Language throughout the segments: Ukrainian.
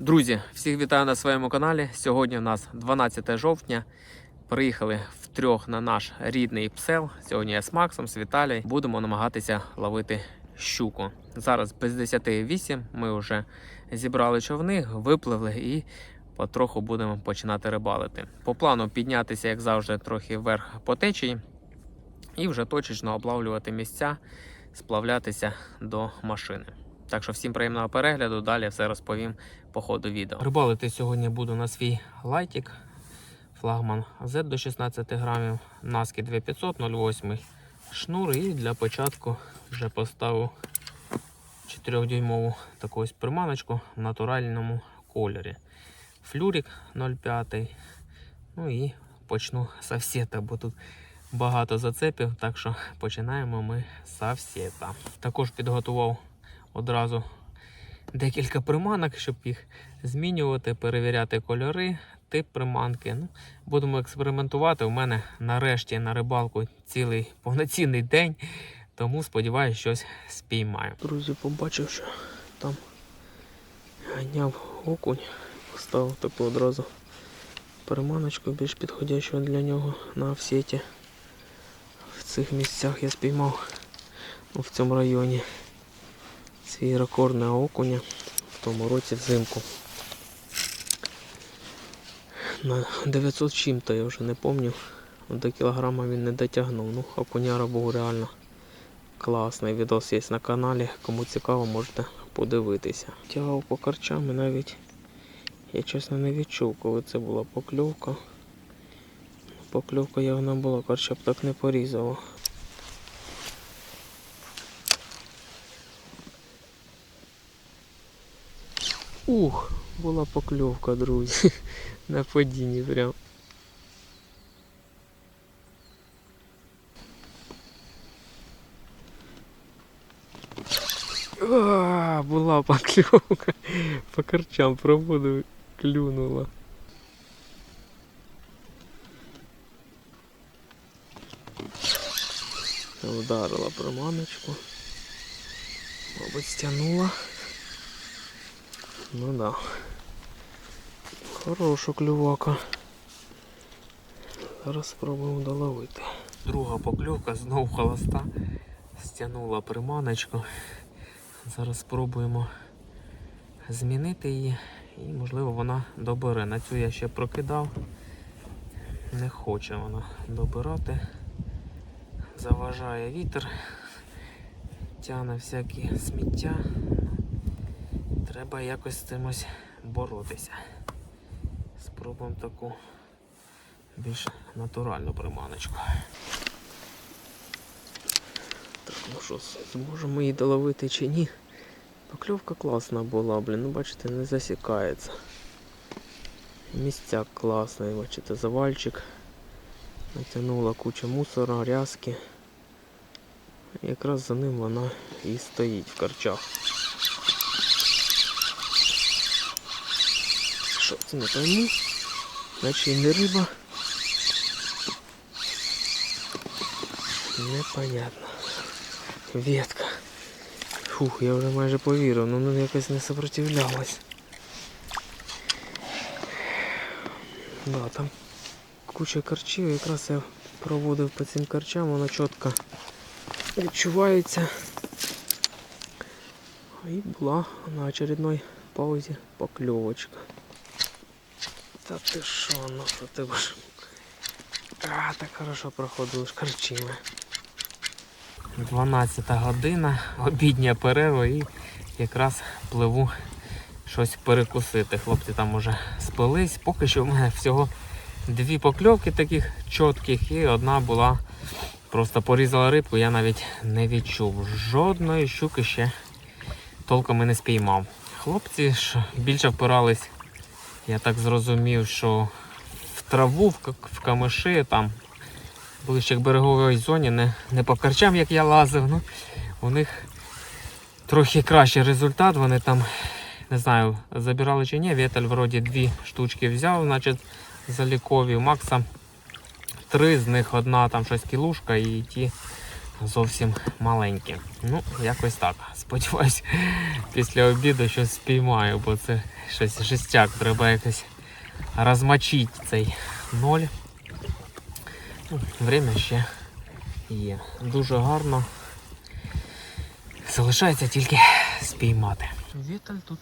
Друзі, всіх вітаю на своєму каналі. Сьогодні у нас 12 жовтня. Приїхали втрьох на наш рідний псел. Сьогодні я з Максом, з Віталією. Будемо намагатися ловити щуку. Зараз без 10.08 ми вже зібрали човни, випливли і потроху будемо починати рибалити. По плану піднятися, як завжди, трохи вверх по течії і вже точечно облавлювати місця, сплавлятися до машини. Так що всім приємного перегляду. Далі все розповім по ходу відео. Рибалити сьогодні буду на свій лайтик. Флагман Z до 16 грамів, Наски 2500, 0,8 шнур. І для початку вже поставив 4-дюймову таку ось приманочку в натуральному кольорі. Флюрик 0,5. Ну і почну з бо тут багато зацепів, так що починаємо ми з офсета. Також підготував одразу декілька приманок, щоб їх змінювати, перевіряти кольори, тип приманки. Ну, будемо експериментувати. У мене нарешті на рибалку цілий повноцінний день, тому сподіваюся, щось спіймаю. Друзі, побачив, що там ганяв окунь, поставив таку одразу приманочку більш підходящу для нього на офсеті. В цих місцях я спіймав ну, в цьому районі свій рекордний окуня в тому році взимку. На 900 чим-то я вже не пам'ятаю. До кілограма він не дотягнув. Ну, окуняра був реально класний. Відос є на каналі. Кому цікаво, можете подивитися. Тягав по карчам і навіть я чесно не відчув, коли це була покльовка. Покльовка явно була, карча б так не порізало. Ух, була покльовка, друзі. На падінні прям. А, була покльовка. По карчам проводив, клюнула. Вдарила приманочку. Мабуть, стягнула. Ну да. Хороша клювака. Зараз спробуємо доловити. Друга покльовка, знову холоста. Стягнула приманочку. Зараз спробуємо змінити її і можливо вона добере. На цю я ще прокидав. Не хоче вона добирати. Заважає вітер, тягне всякі сміття. Треба якось з цим ось боротися. Спробуємо таку більш натуральну приманочку. Так, ну що, зможемо її доловити чи ні? Покльовка класна була, блін, ну бачите, не засікається. Місця класний, бачите, завальчик. Натягнула куча мусора, рязки. Якраз за ним вона і стоїть в карчах. Що це не пойму? Наче риба. Непонятно. Ветка. Фух, я вже майже повірив, ну ну якось не сопротивлялась. Да, там куча карчів, якраз я проводив по цим карчам, воно чітко відчувається. І була на очередной паузі покльовочка. Та ти що, ну що ти ж. А, так хорошо проходили ж карчими. 12 година, обідня перерва і якраз пливу щось перекусити. Хлопці там уже спились. Поки що в мене всього дві покльовки таких чітких і одна була просто порізала рибку, я навіть не відчув. Жодної щуки ще толком і не спіймав. Хлопці ж більше впирались, я так зрозумів, що в траву, в, камиші, там ближче к береговій зоні, не, не по карчам, як я лазив. Ну, у них трохи кращий результат. Вони там, не знаю, забирали чи ні. Вітель вроді дві штучки взяв, значить, залікові. Макса три з них одна там щось кілушка і ті зовсім маленькі. Ну, якось так. Сподіваюсь, після обіду щось спіймаю, бо це щось жестяк. Треба якось розмочити цей ноль. Ну, Время ще є. Дуже гарно. Залишається тільки спіймати. Віталь тут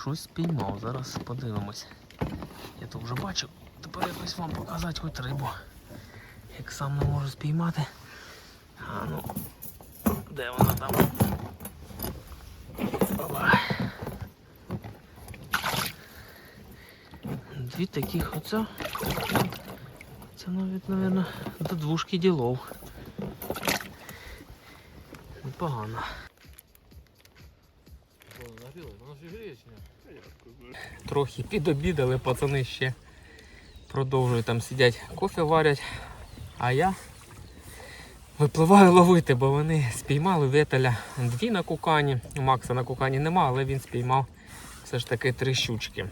щось спіймав. Зараз подивимось. Я то вже бачив. Тепер якось вам показати хоч рибу. Як сам не можу спіймати. А ну, де вона там? Опа. Дві таких оце. Це навіть, мабуть, до двушки ділов. Непогано. Трохи підобідали, пацани ще продовжують там сидять, кофе варять. А я випливаю ловити, бо вони спіймали вітеля дві на кукані. У Макса на кукані нема, але він спіймав все ж таки три щучки.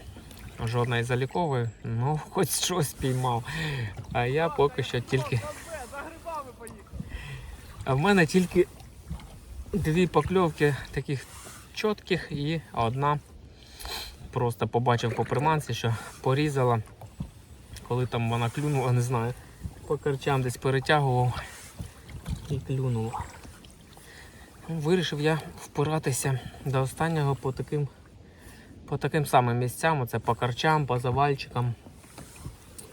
Жодна із залікової, ну хоч щось спіймав. А я поки що тільки. А в мене тільки дві покльовки таких чітких і одна. Просто побачив по приманці, що порізала. Коли там вона клюнула, не знаю. По карчам десь перетягував і клюнула. Ну, Вирішив я впиратися до останнього по таким, по таким самим місцям. Це по карчам, по завальчикам.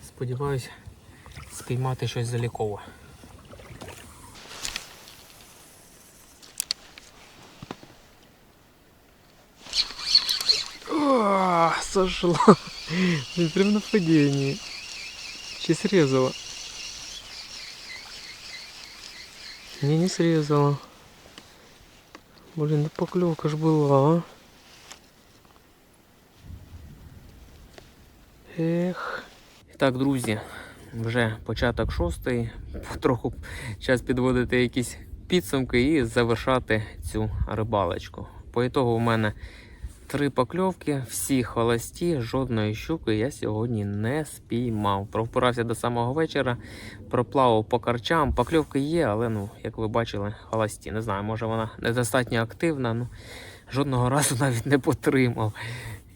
Сподіваюсь спіймати щось залікове. Сошло. Прям на падении. Чи срезала? Не, не срезала. Блин, да поклевка ж была, а. Ех. Так, друзі, вже початок шостий. Потроху час підводити якісь підсумки і завершати цю рибалочку. По ітогу у мене Три покльовки, всі холості, жодної щуки я сьогодні не спіймав. Провпирався до самого вечора, проплавав по карчам. Покльовки є, але ну, як ви бачили, холості. Не знаю, може вона недостатньо активна. Ну, жодного разу навіть не потримав.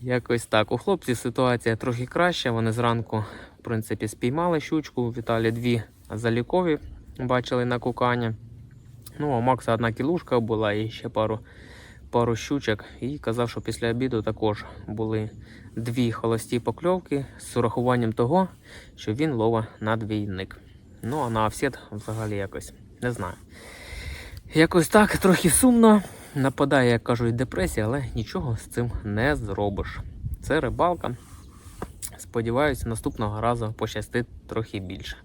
Якось так. У хлопців ситуація трохи краща. Вони зранку, в принципі, спіймали щучку. Віталі дві залікові бачили на кукання. Ну, а Макса одна кілушка була і ще пару пару щучок і казав, що після обіду також були дві холості покльовки з урахуванням того, що він лова надвійник. Ну а на офсет взагалі якось не знаю. Якось так трохи сумно. Нападає, як кажуть, депресія, але нічого з цим не зробиш. Це рибалка. Сподіваюся, наступного разу пощастить трохи більше.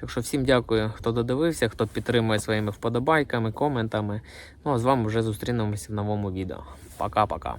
Так що всім дякую, хто додивився, хто підтримує своїми вподобайками, коментами. Ну а з вами вже зустрінемося в новому відео. Пока-пока.